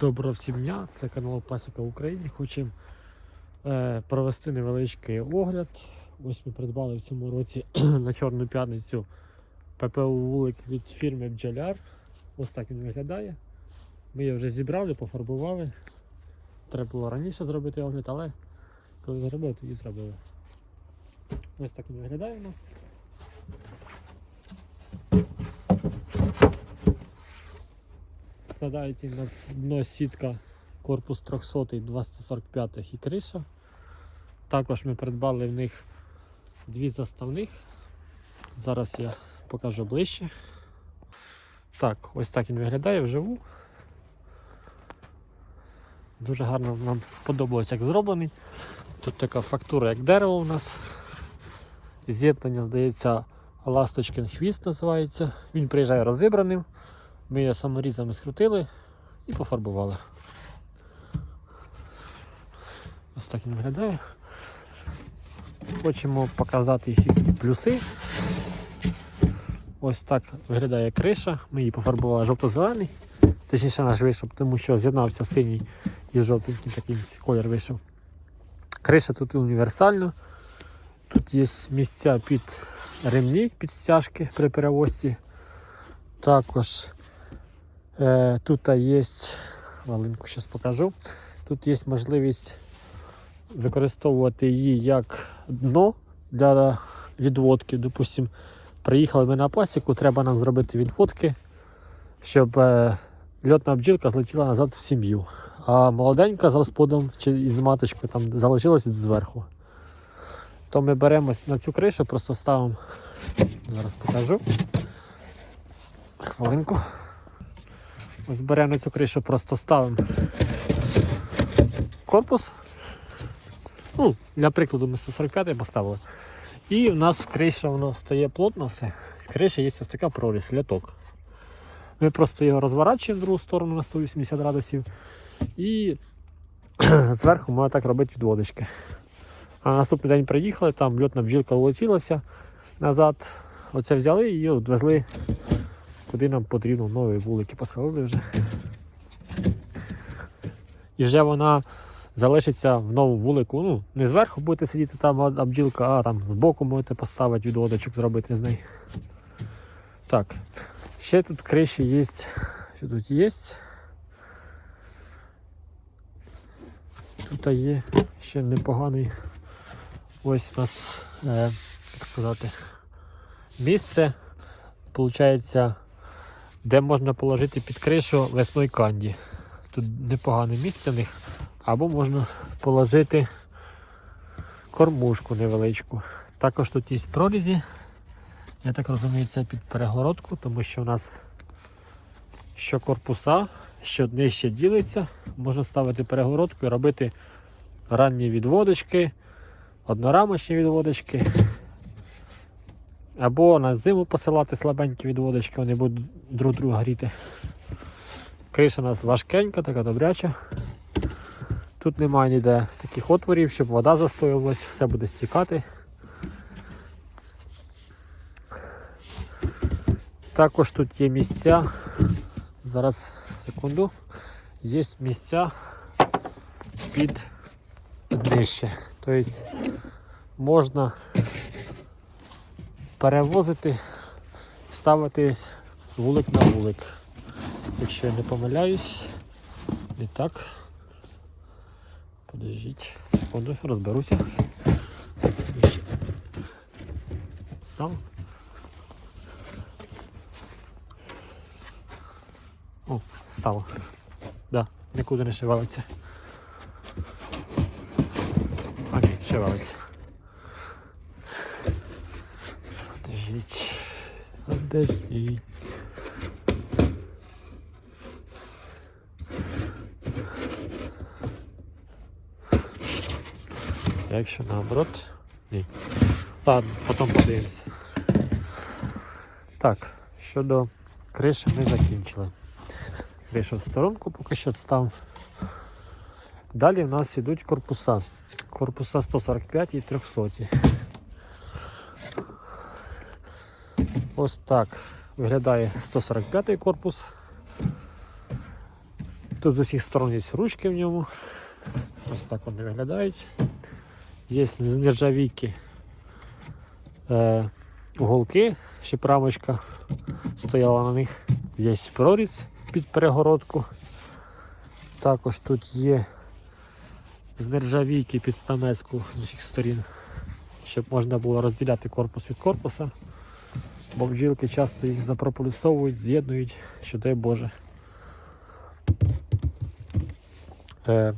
Доброго всім дня, це канал Пасіка в Україні. Хочемо е, провести невеличкий огляд. Ось ми придбали в цьому році на Чорну п'ятницю ППУ вулик від фірми Бджоляр. Ось так він виглядає. Ми його вже зібрали, пофарбували. Треба було раніше зробити огляд, але коли зробили, тоді зробили. Ось так він виглядає у нас. Складається на дно сітка корпус 300 245 і криша. Також ми придбали в них дві заставних. Зараз я покажу ближче. Так, ось так він виглядає вживу. Дуже гарно нам сподобалось, як зроблений. Тут така фактура, як дерево у нас. З'єднання, здається, ласточкин хвіст називається. Він приїжджає розібраним. Ми його саморізами скрутили і пофарбували. Ось так він виглядає. Хочемо показати їхні плюси. Ось так виглядає криша. Ми її пофарбували жовто-зелений. Точніше наш вийшов, тому що з'єднався синій і жовтенький такий колір вийшов. Криша тут універсальна. Тут є місця під ремні, під стяжки при перевозці. Також Тут є, маленьку зараз покажу. Тут є можливість використовувати її як дно для відводки. Допустим, приїхали ми на пасіку, треба нам зробити відводки, щоб е, льотна бджілка злетіла назад в сім'ю. А молоденька з розплодом чи із маточкою там залишилася зверху. То ми беремо на цю кришу, просто ставимо, зараз покажу. Хвилинку. Ось беремо цю кришу, просто ставимо корпус. Ну, Для прикладу ми 145 поставили. І в нас криша воно стає плотно все. В криші є ось така прорізь, ляток. Ми просто його розворачуємо в другу сторону на 180 градусів. І зверху можна так робити відводочки. А наступний день приїхали, там льотна бджілка улетілася назад. Оце взяли і її відвезли куди нам потрібно нові вулики поселили вже. І вже вона залишиться в новому вулику. Ну, не зверху будете сидіти там а бджілка, а там збоку можете поставити відводочок зробити з неї. Так, ще тут криші є. Що тут є? Тут є ще непоганий ось у нас, е, як сказати, місце. Получається, де можна положити під кришу весной канді. Тут непогане місце в них. Або можна положити кормушку невеличку. Також тут є прорізі. Я так розумію, це під перегородку, тому що у нас що корпуса, що нижче ділиться, можна ставити перегородку і робити ранні відводочки, однорамочні відводочки. Або на зиму посилати слабенькі відводочки, вони будуть друг друга гріти. Криша у нас важкенька, така добряча. Тут немає ніде таких отворів, щоб вода застоювалась, все буде стікати. Також тут є місця, зараз секунду, є місця під днище. Тобто можна перевозити, ставити вулик на вулик. Якщо я не помиляюсь, не так. Подождіть, секунду, розберуся. Став? О, стало. Да, нікуди не шивалиться. А, шивалиться. Подождіть. Подождіть. Якщо наоборот. Ні. Ладно, потім подивимося. Так, щодо криші ми закінчили. Кришу в сторонку поки що став. Далі в нас йдуть корпуса. Корпуса 145 і 300. Ось так виглядає 145-й корпус. Тут з усіх сторон є ручки в ньому. Ось так вони виглядають. Є з нержавійки е, уголки, ще рамочка стояла на них. Є проріз під перегородку. Також тут є з нержавійки під стамеску з усіх сторін, щоб можна було розділяти корпус від корпуса. Бо бджілки часто їх запрополісовують, з'єднують, що дай Боже. Е,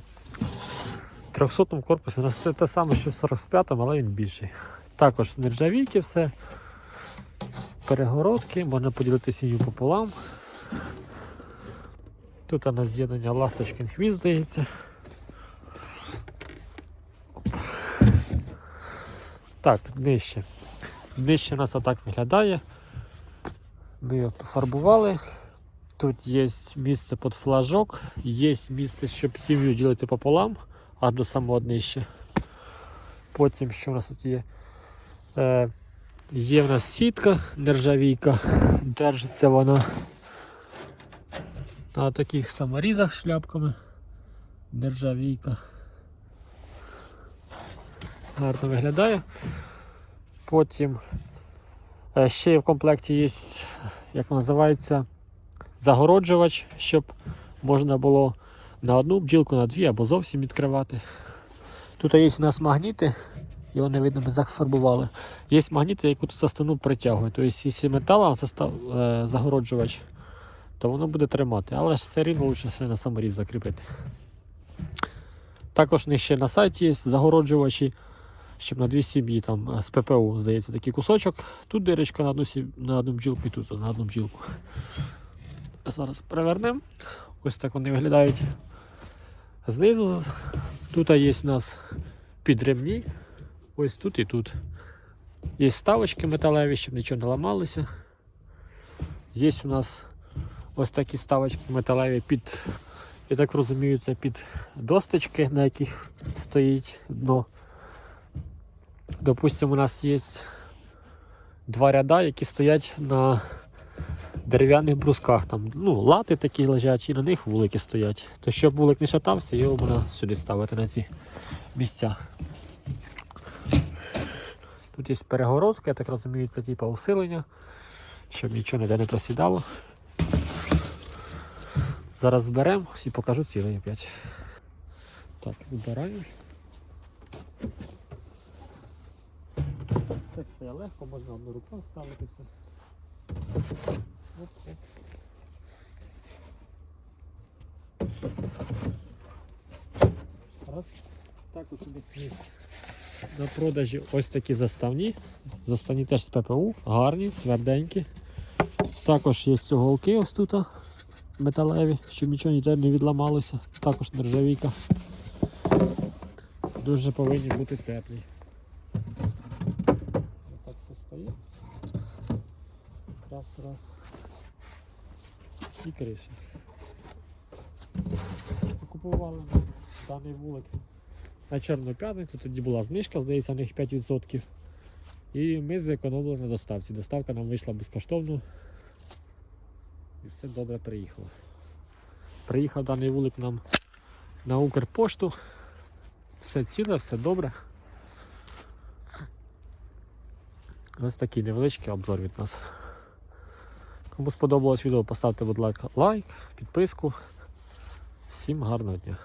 в 300 корпусі у нас те, те саме, що в 45-му, але він більший. Також з нержавійки все. Перегородки, можна поділити сім'ю пополам. Тут у нас з'єднання ласточкин хвіст, здається. Так, нижче. Нижче у нас отак виглядає. Ми його пофарбували. Тут є місце під флажок, є місце, щоб сім'ю ділити пополам, аж до самого днища. Потім що у нас тут є? Е, є в нас сітка нержавійка, держиться вона на таких саморізах шляпками. Нержавійка. Гарно виглядає. Потім е, ще в комплекті є, як називається, загороджувач, щоб можна було на одну бджілку, на дві або зовсім відкривати. Тут є у нас магніти, його не видно, ми зафарбували. Є магніти, які тут заставну притягують. Тобто, якщо металом е, загороджувач, то воно буде тримати. Але ж все рівно лучше все на саморіз закріпити. Також в них ще на сайті є загороджувачі, щоб на дві сім'ї там е, з ППУ, здається, такий кусочок. Тут дирочка на одну, сім- на одну бджілку і тут на одну бджілку. Зараз перевернемо. Ось так вони виглядають знизу. Тут є у нас підремні. Ось тут і тут. Є ставочки металеві, щоб нічого не ламалося. Є у нас ось такі ставочки металеві під, я так розумію, це під досточки, на яких стоїть дно. Допустимо, у нас є два ряда, які стоять на дерев'яних брусках. Там, ну, лати такі лежать, і на них вулики стоять. То щоб вулик не шатався, його можна сюди ставити на ці місця. Тут є перегородка, я так розумію, це типу усилення, щоб нічого ніде не просідало. Зараз зберемо і покажу цілий опять. Так, збираємо. Це все легко, можна одну руку ставити все. Оп, оп. Раз. Так ось них на продажі ось такі заставні. Заставні теж з ППУ, гарні, тверденькі. Також є голки ось тут металеві, щоб нічого ніде не відламалося. Також нержавійка. Дуже повинні бути теплі. Так все стоїть. Раз. І криша. Купували даний вулик на Чорну п'ятницю, тоді була знижка, здається, на них 5%. І ми зекономили на доставці. Доставка нам вийшла безкоштовно. І все добре приїхало. Приїхав даний вулик нам на Укрпошту. Все ціле, все добре. Ось такий невеличкий обзор від нас. Кому сподобалось відео, поставте, будь ласка, лайк, підписку. Всім гарного дня!